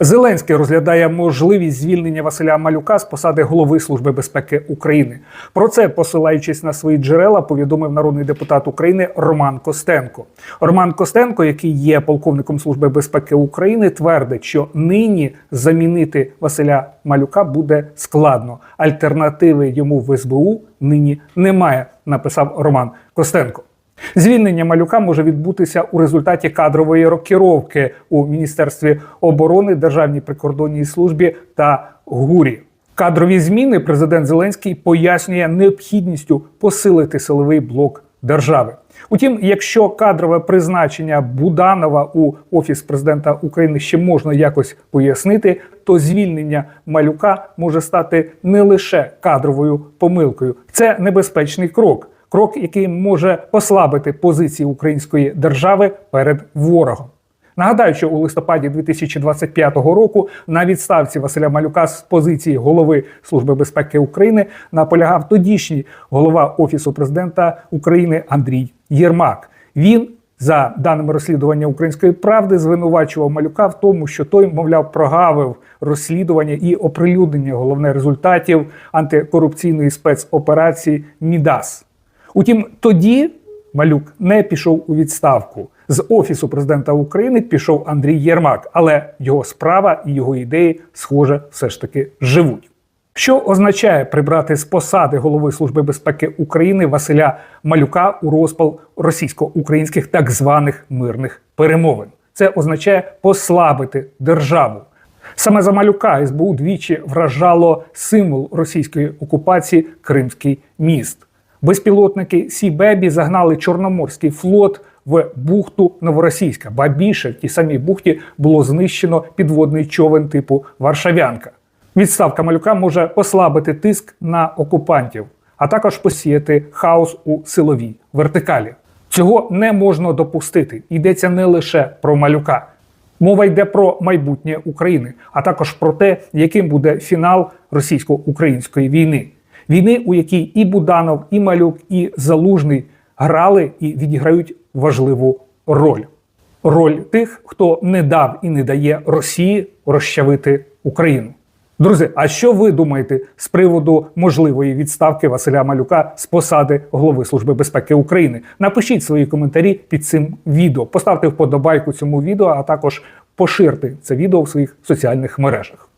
Зеленський розглядає можливість звільнення Василя Малюка з посади голови Служби безпеки України. Про це, посилаючись на свої джерела, повідомив народний депутат України Роман Костенко. Роман Костенко, який є полковником Служби безпеки України, твердить, що нині замінити Василя Малюка буде складно. Альтернативи йому в СБУ нині немає. Написав Роман Костенко. Звільнення малюка може відбутися у результаті кадрової рокіровки у Міністерстві оборони, Державній прикордонній службі та ГУРі. Кадрові зміни президент Зеленський пояснює необхідністю посилити силовий блок держави. Утім, якщо кадрове призначення Буданова у офіс президента України ще можна якось пояснити, то звільнення малюка може стати не лише кадровою помилкою. Це небезпечний крок крок, який може послабити позиції української держави перед ворогом. Нагадаю, що у листопаді 2025 року на відставці Василя Малюка з позиції голови Служби безпеки України наполягав тодішній голова Офісу президента України Андрій Єрмак. Він за даними розслідування української правди, звинувачував малюка в тому, що той, мовляв, прогавив розслідування і оприлюднення головне результатів антикорупційної спецоперації Мідас. Утім, тоді малюк не пішов у відставку. З офісу президента України пішов Андрій Єрмак, але його справа і його ідеї, схоже, все ж таки живуть. Що означає прибрати з посади голови Служби безпеки України Василя Малюка у розпал російсько-українських так званих мирних перемовин? Це означає послабити державу. Саме за малюка СБУ двічі вражало символ російської окупації Кримський міст. Безпілотники Сі-Бебі загнали Чорноморський флот в бухту Новоросійська, ба більше в тій самій бухті було знищено підводний човен типу Варшавянка. Відставка малюка може послабити тиск на окупантів, а також посіяти хаос у силовій вертикалі. Цього не можна допустити. Йдеться не лише про малюка. Мова йде про майбутнє України, а також про те, яким буде фінал російсько-української війни. Війни, у якій і Буданов, і Малюк, і Залужний грали і відіграють важливу роль. Роль тих, хто не дав і не дає Росії розчавити Україну. Друзі, а що ви думаєте з приводу можливої відставки Василя Малюка з посади голови Служби безпеки України? Напишіть свої коментарі під цим відео, поставте вподобайку цьому відео, а також поширте це відео в своїх соціальних мережах.